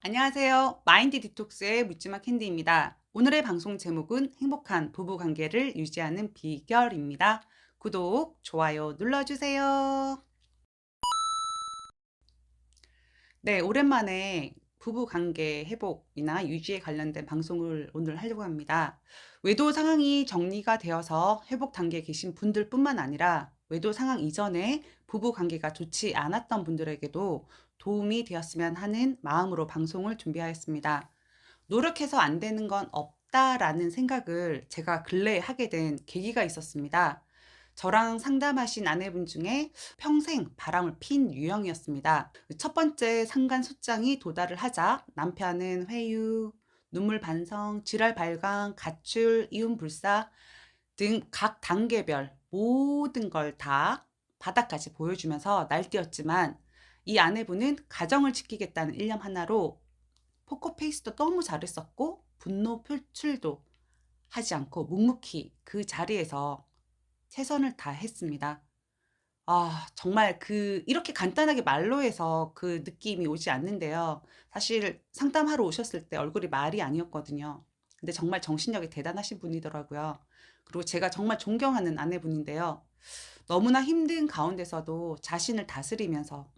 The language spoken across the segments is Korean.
안녕하세요. 마인드 디톡스의 묻지마 캔디입니다. 오늘의 방송 제목은 행복한 부부 관계를 유지하는 비결입니다. 구독, 좋아요 눌러주세요. 네, 오랜만에 부부 관계 회복이나 유지에 관련된 방송을 오늘 하려고 합니다. 외도 상황이 정리가 되어서 회복 단계에 계신 분들뿐만 아니라 외도 상황 이전에 부부 관계가 좋지 않았던 분들에게도 도움이 되었으면 하는 마음으로 방송을 준비하였습니다. 노력해서 안 되는 건 없다라는 생각을 제가 근래에 하게 된 계기가 있었습니다. 저랑 상담하신 아내분 중에 평생 바람을 핀 유형이었습니다. 첫 번째 상간 소장이 도달을 하자 남편은 회유, 눈물 반성, 질할 발광, 가출, 이혼 불사 등 각 단계별 모든 걸 다 바닥까지 보여주면서 날뛰었지만 이 아내분은 가정을 지키겠다는 일념 하나로 포커페이스도 너무 잘했었고 분노 표출도 하지 않고 묵묵히 그 자리에서 최선을 다했습니다. 아, 정말 그 이렇게 간단하게 말로 해서 그 느낌이 오지 않는데요. 사실 상담하러 오셨을 때 얼굴이 말이 아니었거든요. 근데 정말 정신력이 대단하신 분이더라고요. 그리고 제가 정말 존경하는 아내분인데요. 너무나 힘든 가운데서도 자신을 다스리면서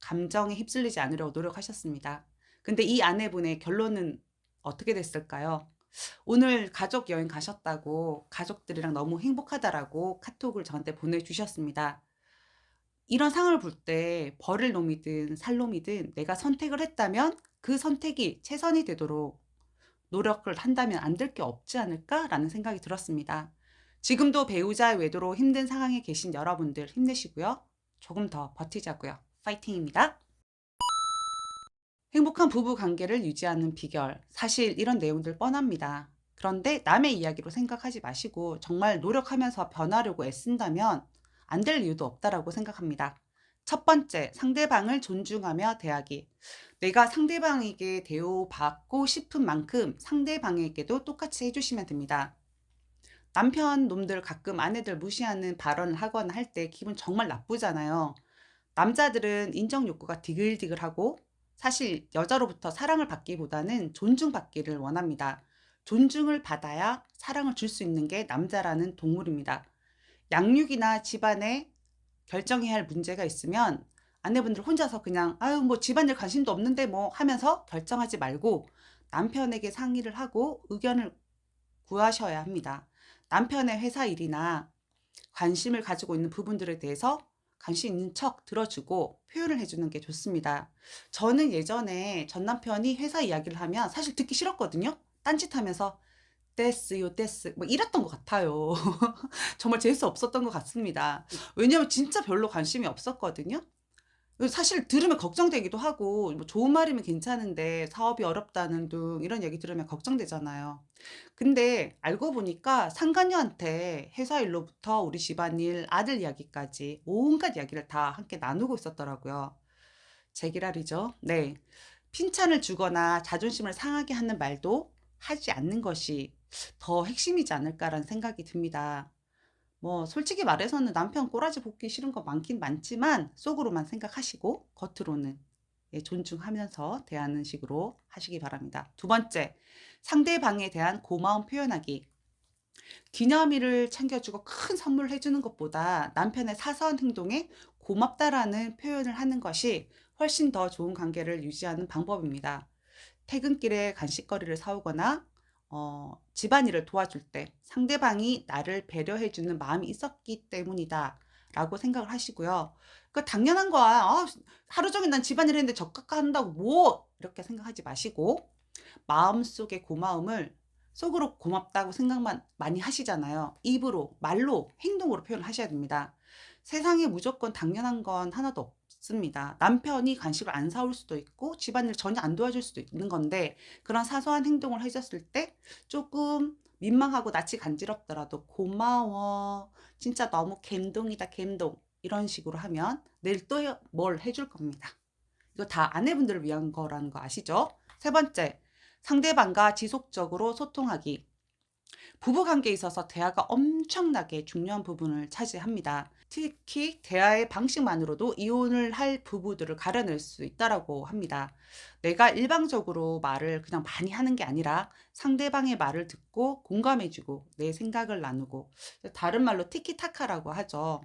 감정에 휩쓸리지 않으려고 노력하셨습니다. 근데 이 아내분의 결론은 어떻게 됐을까요? 오늘 가족 여행 가셨다고 가족들이랑 너무 행복하다라고 카톡을 저한테 보내주셨습니다. 이런 상황을 볼 때 버릴 놈이든 살 놈이든 내가 선택을 했다면 그 선택이 최선이 되도록 노력을 한다면 안 될 게 없지 않을까라는 생각이 들었습니다. 지금도 배우자의 외도로 힘든 상황에 계신 여러분들 힘내시고요. 조금 더 버티자고요. 파이팅입니다. 행복한 부부 관계를 유지하는 비결. 사실 이런 내용들 뻔합니다. 그런데 남의 이야기로 생각하지 마시고 정말 노력하면서 변하려고 애쓴다면 안 될 이유도 없다라고 생각합니다. 첫 번째, 상대방을 존중하며 대하기. 내가 상대방에게 대우받고 싶은 만큼 상대방에게도 똑같이 해주시면 됩니다. 남편 놈들 가끔 아내들 무시하는 발언을 하거나 할 때 기분 정말 나쁘잖아요. 남자들은 인정 욕구가 디글디글하고 사실 여자로부터 사랑을 받기보다는 존중받기를 원합니다. 존중을 받아야 사랑을 줄 수 있는 게 남자라는 동물입니다. 양육이나 집안에 결정해야 할 문제가 있으면 아내분들 혼자서 그냥 아유 뭐 집안일 관심도 없는데 뭐 하면서 결정하지 말고 남편에게 상의를 하고 의견을 구하셔야 합니다. 남편의 회사 일이나 관심을 가지고 있는 부분들에 대해서 관심 있는 척 들어주고 표현을 해주는 게 좋습니다. 저는 예전에 전 남편이 회사 이야기를 하면 사실 듣기 싫었거든요. 딴짓하면서 떼스요 떼스 뭐 이랬던 것 같아요. 정말 재수 없었던 것 같습니다. 왜냐면 진짜 별로 관심이 없었거든요. 사실 들으면 걱정되기도 하고 뭐 좋은 말이면 괜찮은데 사업이 어렵다는 둥 이런 얘기 들으면 걱정되잖아요. 근데 알고 보니까 상간녀한테 회사 일로부터 우리 집안일, 아들 이야기까지 온갖 이야기를 다 함께 나누고 있었더라고요. 제기랄이죠. 네. 핀찬을 주거나 자존심을 상하게 하는 말도 하지 않는 것이 더 핵심이지 않을까라는 생각이 듭니다. 뭐 솔직히 말해서는 남편 꼬라지 볶기 싫은 거 많긴 많지만 속으로만 생각하시고 겉으로는 예, 존중하면서 대하는 식으로 하시기 바랍니다. 두 번째, 상대방에 대한 고마움 표현하기. 기념일을 챙겨주고 큰 선물을 해주는 것보다 남편의 사소한 행동에 고맙다라는 표현을 하는 것이 훨씬 더 좋은 관계를 유지하는 방법입니다. 퇴근길에 간식거리를 사오거나 어, 집안일을 도와줄 때 상대방이 나를 배려해주는 마음이 있었기 때문이다. 라고 생각을 하시고요. 그 당연한 거야. 아, 하루 종일 난 집안일 했는데 적각한다고 뭐 이렇게 생각하지 마시고 마음속의 고마움을 속으로 고맙다고 생각만 많이 하시잖아요. 입으로, 말로, 행동으로 표현하셔야 됩니다. 세상에 무조건 당연한 건 하나도 없습니다. 남편이 간식을 안 사올 수도 있고 집안일 전혀 안 도와줄 수도 있는 건데 그런 사소한 행동을 해줬을 때 조금 민망하고 낯이 간지럽더라도 고마워. 진짜 너무 갬동이다 갬동. 이런 식으로 하면 내일 또 뭘 해줄 겁니다. 이거 다 아내분들을 위한 거라는 거 아시죠? 세 번째, 상대방과 지속적으로 소통하기. 부부 관계에 있어서 대화가 엄청나게 중요한 부분을 차지합니다. 특히 대화의 방식만으로도 이혼을 할 부부들을 가려낼 수 있다라고 합니다. 내가 일방적으로 말을 그냥 많이 하는 게 아니라 상대방의 말을 듣고 공감해주고 내 생각을 나누고 다른 말로 티키타카라고 하죠.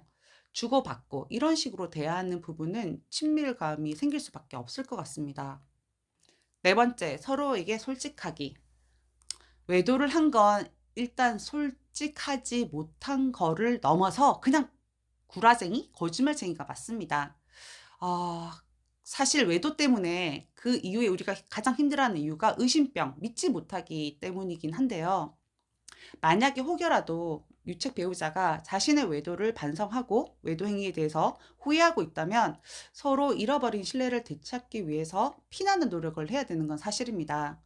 주고받고 이런 식으로 대하는 부부는 친밀감이 생길 수밖에 없을 것 같습니다. 네 번째, 서로에게 솔직하기. 외도를 한 건 일단 솔직하지 못한 거를 넘어서 그냥 구라쟁이, 거짓말쟁이가 맞습니다. 아, 사실 외도 때문에 그 이후에 우리가 가장 힘들어하는 이유가 의심병, 믿지 못하기 때문이긴 한데요. 만약에 혹여라도 유책 배우자가 자신의 외도를 반성하고 외도 행위에 대해서 후회하고 있다면 서로 잃어버린 신뢰를 되찾기 위해서 피나는 노력을 해야 되는 건 사실입니다.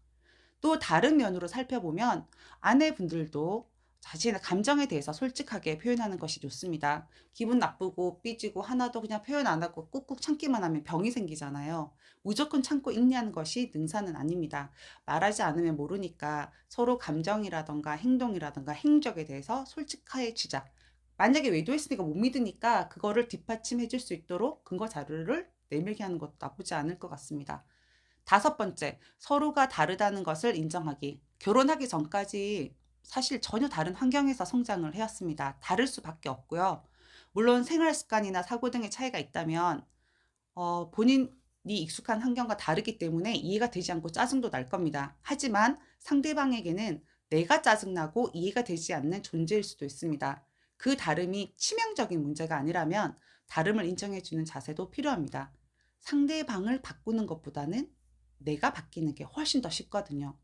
또 다른 면으로 살펴보면 아내분들도 자신의 감정에 대해서 솔직하게 표현하는 것이 좋습니다. 기분 나쁘고 삐지고 하나도 그냥 표현 안 하고 꾹꾹 참기만 하면 병이 생기잖아요. 무조건 참고 인내하는 것이 능사는 아닙니다. 말하지 않으면 모르니까 서로 감정이라던가 행동이라던가 행적에 대해서 솔직해지자. 만약에 외도했으니까 못 믿으니까 그거를 뒷받침해 줄 수 있도록 근거 자료를 내밀게 하는 것도 나쁘지 않을 것 같습니다. 다섯 번째, 서로가 다르다는 것을 인정하기. 결혼하기 전까지 사실 전혀 다른 환경에서 성장을 해왔습니다. 다를 수밖에 없고요. 물론 생활 습관이나 사고 등의 차이가 있다면 어, 본인이 익숙한 환경과 다르기 때문에 이해가 되지 않고 짜증도 날 겁니다. 하지만 상대방에게는 내가 짜증나고 이해가 되지 않는 존재일 수도 있습니다. 그 다름이 치명적인 문제가 아니라면 다름을 인정해주는 자세도 필요합니다. 상대방을 바꾸는 것보다는 내가 바뀌는 게 훨씬 더 쉽거든요.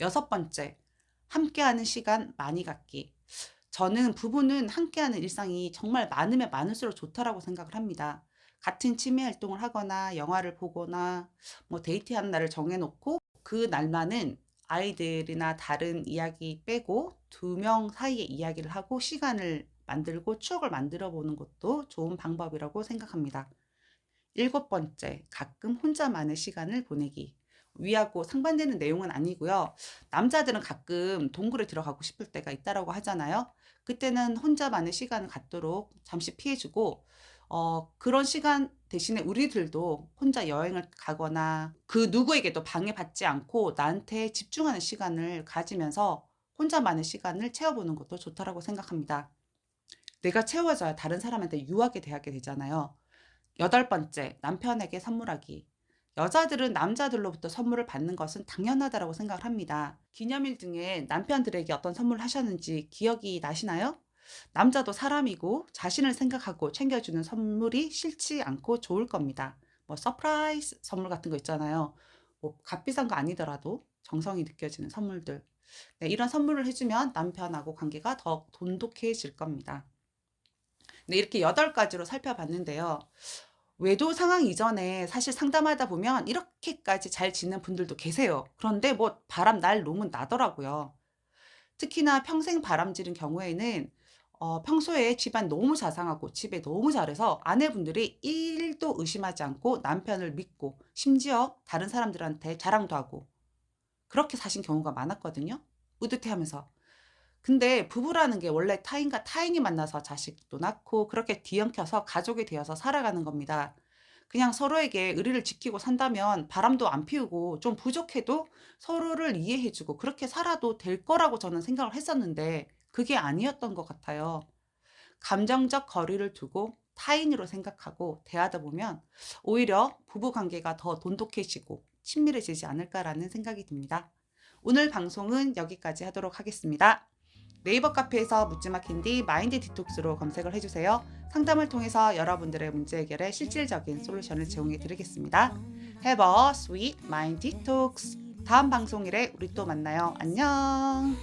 여섯 번째, 함께하는 시간 많이 갖기. 저는 부부는 함께하는 일상이 정말 많으면 많을수록 좋다라고 생각을 합니다. 같은 취미 활동을 하거나 영화를 보거나 뭐 데이트하는 날을 정해놓고 그 날만은 아이들이나 다른 이야기 빼고 두 명 사이의 이야기를 하고 시간을 만들고 추억을 만들어 보는 것도 좋은 방법이라고 생각합니다. 일곱 번째, 가끔 혼자만의 시간을 보내기. 위하고 상반되는 내용은 아니고요. 남자들은 가끔 동굴에 들어가고 싶을 때가 있다라고 하잖아요. 그때는 혼자만의 시간을 갖도록 잠시 피해주고 어, 그런 시간 대신에 우리들도 혼자 여행을 가거나 그 누구에게도 방해받지 않고 나한테 집중하는 시간을 가지면서 혼자만의 시간을 채워보는 것도 좋다라고 생각합니다. 내가 채워져야 다른 사람한테 유하게 대하게 되잖아요. 여덟 번째, 남편에게 선물하기. 여자들은 남자들로부터 선물을 받는 것은 당연하다라고 생각을 합니다. 기념일 등에 남편들에게 어떤 선물을 하셨는지 기억이 나시나요? 남자도 사람이고 자신을 생각하고 챙겨주는 선물이 싫지 않고 좋을 겁니다. 뭐 서프라이즈 선물 같은 거 있잖아요. 뭐 값비싼 거 아니더라도 정성이 느껴지는 선물들. 네, 이런 선물을 해주면 남편하고 관계가 더 돈독해질 겁니다. 네, 이렇게 여덟 가지로 살펴봤는데요. 외도 상황 이전에 사실 상담하다 보면 이렇게까지 잘 지는 분들도 계세요. 그런데 뭐 바람 날 놈은 나더라고요. 특히나 평생 바람지른 경우에는 어, 평소에 집안 너무 자상하고 집에 너무 잘해서 아내분들이 1도 의심하지 않고 남편을 믿고 심지어 다른 사람들한테 자랑도 하고 그렇게 사신 경우가 많았거든요. 뿌듯해 하면서. 근데 부부라는 게 원래 타인과 타인이 만나서 자식도 낳고 그렇게 뒤엉켜서 가족이 되어서 살아가는 겁니다. 그냥 서로에게 의리를 지키고 산다면 바람도 안 피우고 좀 부족해도 서로를 이해해주고 그렇게 살아도 될 거라고 저는 생각을 했었는데 그게 아니었던 것 같아요. 감정적 거리를 두고 타인으로 생각하고 대하다 보면 오히려 부부 관계가 더 돈독해지고 친밀해지지 않을까라는 생각이 듭니다. 오늘 방송은 여기까지 하도록 하겠습니다. 네이버 카페에서 묻지마 캔디 마인드 디톡스로 검색을 해주세요. 상담을 통해서 여러분들의 문제 해결에 실질적인 솔루션을 제공해 드리겠습니다. Have a sweet mind detox. 다음 방송일에 우리 또 만나요. 안녕.